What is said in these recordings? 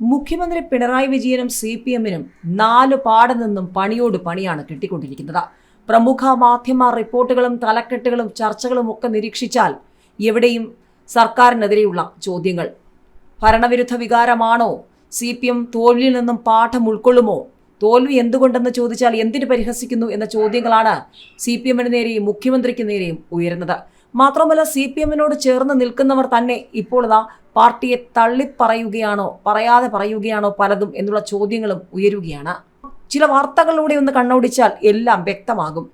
മുഖ്യമന്ത്രി പിണറായി വിജയനും C P എമ്മിനും നാല് പാട് നിന്നും പണിയോട് പണിയാണ് കിട്ടിക്കൊണ്ടിരിക്കുന്നത്. പ്രമുഖ മാധ്യമ റിപ്പോർട്ടുകളും തലക്കെട്ടുകളും ചർച്ചകളും ഒക്കെ നിരീക്ഷിച്ചാൽ എവിടെയും സർക്കാരിനെതിരെയുള്ള ചോദ്യങ്ങൾ. ഭരണവിരുദ്ധ വികാരമാണോ? സി പി എം തോൽവിയിൽ നിന്നും പാഠം ഉൾക്കൊള്ളുമോ? തോൽവി എന്തുകൊണ്ടെന്ന് ചോദിച്ചാൽ എന്തിന് പരിഹസിക്കുന്നു എന്ന ചോദ്യങ്ങളാണ് സി പി എമ്മിന് നേരെയും മുഖ്യമന്ത്രിക്ക് നേരെയും ഉയരുന്നത്. മാത്രമല്ല സി പി എമ്മിനോട് ചേർന്ന് നിൽക്കുന്നവർ തന്നെ ഇപ്പോൾ പാർട്ടിയെ തള്ളിപ്പറയുകയാണോ പറയാതെ പറയുകയാണോ പലതും എന്നുള്ള ചോദ്യങ്ങളും ഉയരുകയാണ്. ചില വാർത്തകളിലൂടെ ഒന്ന് കണ്ണോടിച്ചാൽ എല്ലാം വ്യക്തമാകും.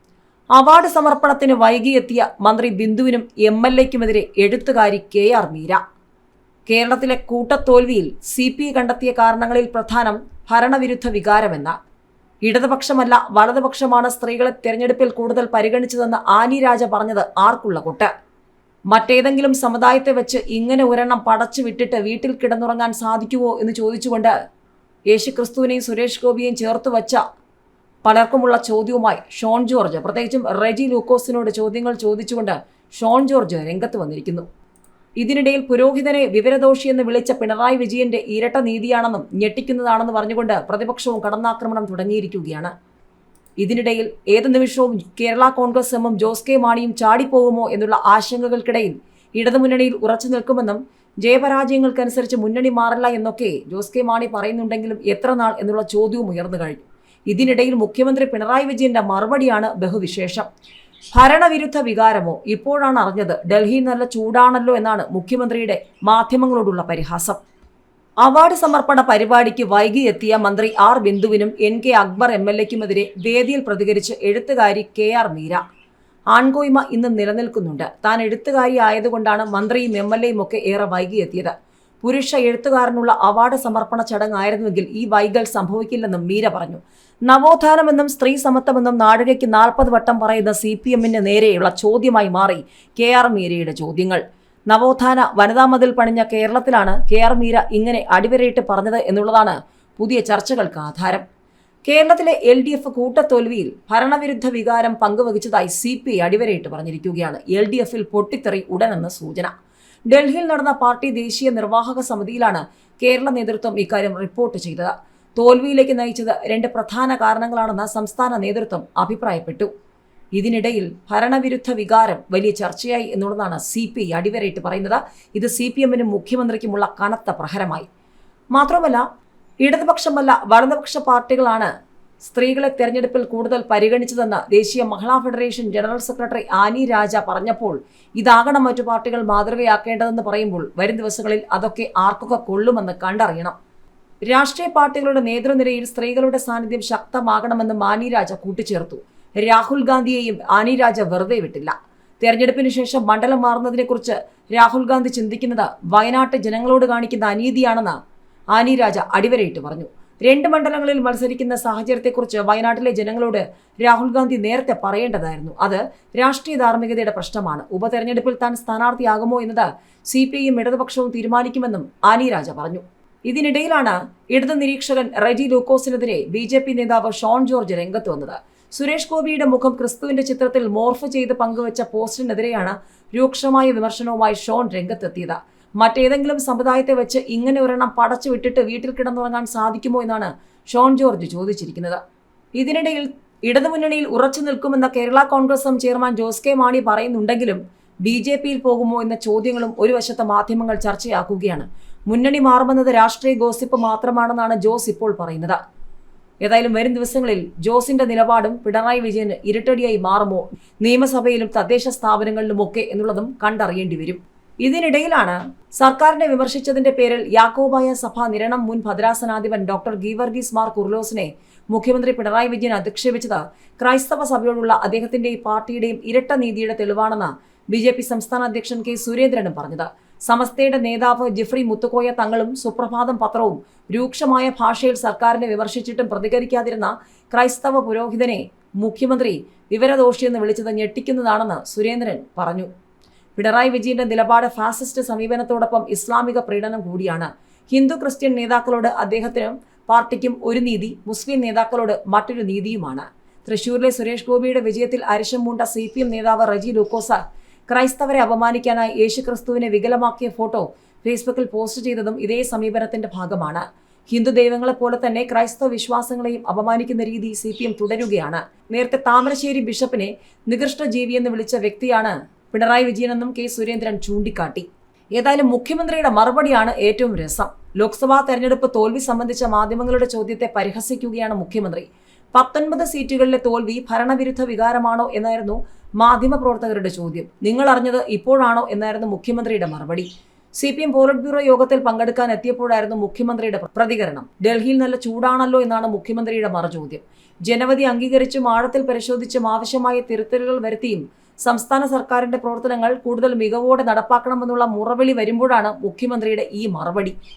അവാർഡ് സമർപ്പണത്തിന് വൈകിയെത്തിയ മന്ത്രി ബിന്ദുവിനും എം എൽ എക്കുമെതിരെ എഴുത്തുകാരി കെ ആർ മീര. കേരളത്തിലെ കൂട്ടത്തോൽവിയിൽ സി പി കണ്ടെത്തിയ കാരണങ്ങളിൽ പ്രധാനം ഭരണവിരുദ്ധ വികാരമെന്ന. ഇടതുപക്ഷമല്ല വലതുപക്ഷമാണ് സ്ത്രീകളെ തെരഞ്ഞെടുപ്പിൽ കൂടുതൽ പരിഗണിച്ചതെന്ന് ആനി രാജ പറഞ്ഞത് ആർക്കുള്ള കൊട്ട്. മറ്റേതെങ്കിലും സമുദായത്തെ വെച്ച് ഇങ്ങനെ ഒരെണ്ണം പടച്ചു വിട്ടിട്ട് വീട്ടിൽ കിടന്നുറങ്ങാൻ സാധിക്കുമോ എന്ന് ചോദിച്ചുകൊണ്ട് യേശുക്രിസ്തുവിനെയും സുരേഷ് ഗോപിയെയും ചേർത്ത് വച്ച പലർക്കുമുള്ള ചോദ്യവുമായി ഷോൺ ജോർജ് പ്രത്യേകിച്ചും റെജി ലൂക്കോസിനോട് ചോദ്യങ്ങൾ ചോദിച്ചുകൊണ്ട് ഷോൺ ജോർജ് രംഗത്ത് വന്നിരിക്കുന്നു. ഇതിനിടയിൽ പുരോഹിതനെ വിവരദോഷിയെന്ന് വിളിച്ച പിണറായി വിജയന്റെ ഇരട്ട നീതിയാണെന്നും ഞെട്ടിക്കുന്നതാണെന്ന് പറഞ്ഞുകൊണ്ട് പ്രതിപക്ഷവും കടന്നാക്രമണം തുടങ്ങിയിരിക്കുകയാണ്. ഇതിനിടയിൽ ഏത് നിമിഷവും കേരള കോൺഗ്രസ് എമ്മും ജോസ് കെ മാണിയും ചാടിപ്പോകുമോ എന്നുള്ള ആശങ്കകൾക്കിടയിൽ ഇടതുമുന്നണിയിൽ ഉറച്ചു നിൽക്കുമെന്നും ജയപരാജയങ്ങൾക്കനുസരിച്ച് മുന്നണി മാറില്ല എന്നൊക്കെ ജോസ് കെ മാണി പറയുന്നുണ്ടെങ്കിലും എത്ര നാൾ എന്നുള്ള ചോദ്യവും ഉയർന്നു കഴിഞ്ഞു. ഇതിനിടയിൽ മുഖ്യമന്ത്രി പിണറായി വിജയന്റെ മറുപടിയാണ് ബഹുവിശേഷം. ഭരണവിരുദ്ധ വികാരമോ ഇപ്പോഴാണ് അറിഞ്ഞത് ഡൽഹി നല്ല ചൂടാണല്ലോ എന്നാണ് മുഖ്യമന്ത്രിയുടെ മാധ്യമങ്ങളോടുള്ള പരിഹാസം. അവാർഡ് സമർപ്പണ പരിപാടിക്ക് വൈകി എത്തിയ മന്ത്രി R ബിന്ദുവിനും N K Akbar M L എക്കുമെതിരെ വേദിയിൽ പ്രതികരിച്ച് എഴുത്തുകാരി കെ ആർ മീര. ആൺകോയ്മ ഇന്ന് നിലനിൽക്കുന്നുണ്ട്. താൻ എഴുത്തുകാരി ആയതുകൊണ്ടാണ് മന്ത്രിയും എം എൽ എയും ഒക്കെ ഏറെ വൈകി എത്തിയത്. പുരുഷ എഴുത്തുകാരനുള്ള അവാർഡ് സമർപ്പണ ചടങ്ങായിരുന്നുവെങ്കിൽ ഈ വൈകൽ സംഭവിക്കില്ലെന്നും മീര പറഞ്ഞു. നവോത്ഥാനമെന്നും സ്ത്രീ സമത്വമെന്നും നാടുകയ്ക്ക് നാൽപ്പത് വട്ടം പറയുന്ന സി പി എമ്മിന് നേരെയുള്ള ചോദ്യമായി മാറി കെ ആർ മീരയുടെ ചോദ്യങ്ങൾ. നവോത്ഥാന വനിതാ മതിൽ പണിഞ്ഞ കേരളത്തിലാണ് കെ ആർ മീര ഇങ്ങനെ അടിവരയിട്ട് പറഞ്ഞത് എന്നുള്ളതാണ് പുതിയ ചർച്ചകൾക്ക് ആധാരം. കേരളത്തിലെ എൽ ഡി എഫ് കൂട്ടത്തോൽവിയിൽ ഭരണവിരുദ്ധ വികാരം പങ്കുവഹിച്ചതായി സി പി ഐ അടിവരയിട്ട് പറഞ്ഞിരിക്കുകയാണ്. എൽ ഡി എഫിൽ പൊട്ടിത്തെറി ഉടനെന്ന് സൂചന. ഡൽഹിയിൽ നടന്ന പാർട്ടി ദേശീയ നിർവാഹക സമിതിയിലാണ് കേരള നേതൃത്വം ഇക്കാര്യം റിപ്പോർട്ട് ചെയ്തത്. തോൽവിയിലേക്ക് നയിച്ചത് രണ്ട് പ്രധാന കാരണങ്ങളാണെന്ന് സംസ്ഥാന നേതൃത്വം അഭിപ്രായപ്പെട്ടു. ഇതിനിടയിൽ ഭരണവിരുദ്ധ വികാരം വലിയ ചർച്ചയായി എന്നുള്ളതാണ് സി പി ഐ അടിവരയിട്ട് പറയുന്നത്. ഇത് സി പി എമ്മിനും മുഖ്യമന്ത്രിക്കുമുള്ള കനത്ത പ്രഹരമായി. മാത്രമല്ല ഇടതുപക്ഷമല്ല വലതുപക്ഷ പാർട്ടികളാണ് സ്ത്രീകളെ തെരഞ്ഞെടുപ്പിൽ കൂടുതൽ പരിഗണിച്ചതെന്ന് ദേശീയ മഹിളാ federation general secretary Annie Raja പറഞ്ഞപ്പോൾ ഇതാകണം മറ്റു പാർട്ടികൾ മാതൃകയാക്കേണ്ടതെന്ന് പറയുമ്പോൾ വരും ദിവസങ്ങളിൽ അതൊക്കെ ആർക്കൊക്കെ കൊള്ളുമെന്ന് കണ്ടറിയണം. രാഷ്ട്രീയ പാർട്ടികളുടെ നേതൃനിരയിൽ സ്ത്രീകളുടെ സാന്നിധ്യം ശക്തമാകണമെന്ന് മാനി രാജ കൂട്ടിച്ചേർത്തു. രാഹുൽ ഗാന്ധിയെയും ആനി രാജ വെറുതെ വിട്ടില്ല. തെരഞ്ഞെടുപ്പിന് ശേഷം മണ്ഡലം മാറുന്നതിനെക്കുറിച്ച് രാഹുൽ ഗാന്ധി ചിന്തിക്കുന്നത് വയനാട്ട് ജനങ്ങളോട് കാണിക്കുന്ന അനീതിയാണെന്ന് ആനി രാജ അടിവരയിട്ട് പറഞ്ഞു. രണ്ട് മണ്ഡലങ്ങളിൽ മത്സരിക്കുന്ന സാഹചര്യത്തെക്കുറിച്ച് വയനാട്ടിലെ ജനങ്ങളോട് രാഹുൽ ഗാന്ധി നേരത്തെ പറയേണ്ടതായിരുന്നു. അത് രാഷ്ട്രീയ ധാർമ്മികതയുടെ പ്രശ്നമാണ്. ഉപതെരഞ്ഞെടുപ്പിൽ താൻ സ്ഥാനാർത്ഥിയാകുമോ എന്നത് സി പി ഐയും ഇടതുപക്ഷവും തീരുമാനിക്കുമെന്നും ആനി രാജ പറഞ്ഞു. ഇതിനിടയിലാണ് ഇടതു നിരീക്ഷകൻ റെജി ലൂക്കോസിനെതിരെ ബി ജെ പി നേതാവ് ഷോൺ ജോർജ് രംഗത്ത് വന്നത്. സുരേഷ് ഗോപിയുടെ മുഖം ക്രിസ്തുവിന്റെ ചിത്രത്തിൽ മോർഫ് ചെയ്ത് പങ്കുവച്ച പോസ്റ്റിനെതിരെയാണ് രൂക്ഷമായ വിമർശനവുമായി ഷോൺ രംഗത്തെത്തിയത്. മറ്റേതെങ്കിലും സമുദായത്തെ വെച്ച് ഇങ്ങനെ ഒരെണ്ണം പടച്ചു വിട്ടിട്ട് വീട്ടിൽ കിടന്നുറങ്ങാൻ സാധിക്കുമോ എന്നാണ് ഷോൺ ജോർജ് ചോദിച്ചിരിക്കുന്നത്. ഇതിനിടയിൽ ഇടതുമുന്നണിയിൽ ഉറച്ചു നിൽക്കുമെന്ന Kerala Congress chairman Jose K Mani പറയുന്നുണ്ടെങ്കിലും ബി ജെ പിയിൽ പോകുമോ എന്ന ചോദ്യങ്ങളും ഒരു വശത്തെ മാധ്യമങ്ങൾ ചർച്ചയാക്കുകയാണ്. മുന്നണി മാറുമെന്നത് രാഷ്ട്രീയ ഗോസിപ്പ് മാത്രമാണെന്നാണ് ജോസ് ഇപ്പോൾ പറയുന്നത്. ഏതായാലും വരും ദിവസങ്ങളിൽ ജോസിന്റെ നിലപാടും പിണറായി വിജയന് ഇരട്ടടിയായി മാറുമോ? നിയമസഭയിലും തദ്ദേശ സ്ഥാപനങ്ങളിലുമൊക്കെ എന്നുള്ളതും കണ്ടറിയേണ്ടി വരും. ഇതിനിടയിലാണ് സർക്കാരിനെ വിമർശിച്ചതിന്റെ പേരിൽ യാക്കോബായ സഭ നിരണം മുൻ ഭദ്രാസനാധിപൻ ഡോക്ടർ ഗീവർഗീസ് മാർ കുർലോസിനെ മുഖ്യമന്ത്രി പിണറായി വിജയൻ അധിക്ഷേപിച്ചത് ക്രൈസ്തവ സഭയോടുള്ള അദ്ദേഹത്തിന്റെയും പാർട്ടിയുടെയും ഇരട്ട നീതിയുടെ തെളിവാണെന്ന് ബി ജെ പി സംസ്ഥാന അധ്യക്ഷൻ കെ സുരേന്ദ്രനും പറഞ്ഞത്. സമസ്തയുടെ നേതാവ് ജെഫ്രി മുത്തുക്കോയ തങ്ങളും സുപ്രഭാതം പത്രവും രൂക്ഷമായ ഭാഷയിൽ സർക്കാരിനെ വിമർശിച്ചിട്ടും പ്രതികരിക്കാതിരുന്ന ക്രൈസ്തവ പുരോഹിതനെ മുഖ്യമന്ത്രി വിവരദോഷിയെന്ന് വിളിച്ചത് ഞെട്ടിക്കുന്നതാണെന്ന് സുരേന്ദ്രൻ പറഞ്ഞു. പിണറായി വിജയന്റെ നിലപാട് ഫാസിസ്റ്റ് സമീപനത്തോടൊപ്പം ഇസ്ലാമിക പ്രീണനം കൂടിയാണ്. ഹിന്ദു ക്രിസ്ത്യൻ നേതാക്കളോട് അദ്ദേഹത്തിനും പാർട്ടിക്കും ഒരു നീതി മുസ്ലിം നേതാക്കളോട് മറ്റൊരു നീതിയുമാണ്. തൃശൂരിലെ സുരേഷ് ഗോപിയുടെ വിജയത്തിൽ അരിശം മൂണ്ട സി നേതാവ് റജി ലൂക്കോസ ക്രൈസ്തവരെ അപമാനിക്കാനായി യേശുക്രിസ്തുവിനെ വികലമാക്കിയ ഫോട്ടോ ഫേസ്ബുക്കിൽ പോസ്റ്റ് ചെയ്തതും ഇതേ സമീപനത്തിന്റെ ഭാഗമാണ്. ഹിന്ദു ദൈവങ്ങളെ പോലെ തന്നെ ക്രൈസ്തവ വിശ്വാസങ്ങളെയും അപമാനിക്കുന്ന രീതി സി പി എം തുടരുകയാണ്. നേരത്തെ താമരശ്ശേരി ബിഷപ്പിനെ നികൃഷ്ട എന്ന് വിളിച്ച വ്യക്തിയാണ് പിണറായി വിജയനെന്നും കെ സുരേന്ദ്രൻ ചൂണ്ടിക്കാട്ടി. ഏതായാലും മുഖ്യമന്ത്രിയുടെ മറുപടിയാണ് ഏറ്റവും രസം. ലോക്സഭാ തെരഞ്ഞെടുപ്പ് തോൽവി സംബന്ധിച്ച മാധ്യമങ്ങളുടെ ചോദ്യത്തെ പരിഹസിക്കുകയാണ് മുഖ്യമന്ത്രി. പത്തൊൻപത് സീറ്റുകളിലെ തോൽവി ഭരണവിരുദ്ധ വികാരമാണോ എന്നായിരുന്നു മാധ്യമപ്രവർത്തകരുടെ ചോദ്യം. നിങ്ങൾ അറിഞ്ഞത് ഇപ്പോഴാണോ എന്നായിരുന്നു മുഖ്യമന്ത്രിയുടെ മറുപടി. C P M polit bureau യോഗത്തിൽ പങ്കെടുക്കാൻ എത്തിയപ്പോഴായിരുന്നു മുഖ്യമന്ത്രിയുടെ പ്രതികരണം. ഡൽഹിയിൽ നല്ല ചൂടാണല്ലോ എന്നാണ് മുഖ്യമന്ത്രിയുടെ മറുചോദ്യം. ജനവധി അംഗീകരിച്ചും ആഴത്തിൽ പരിശോധിച്ചും ആവശ്യമായ തിരുത്തലുകൾ വരുത്തിയും സംസ്ഥാന സർക്കാരിന്റെ പ്രവർത്തനങ്ങൾ കൂടുതൽ മികവോടെ നടപ്പാക്കണമെന്നുള്ള മുറവിളി വരുമ്പോഴാണ് മുഖ്യമന്ത്രിയുടെ ഈ മറുപടി.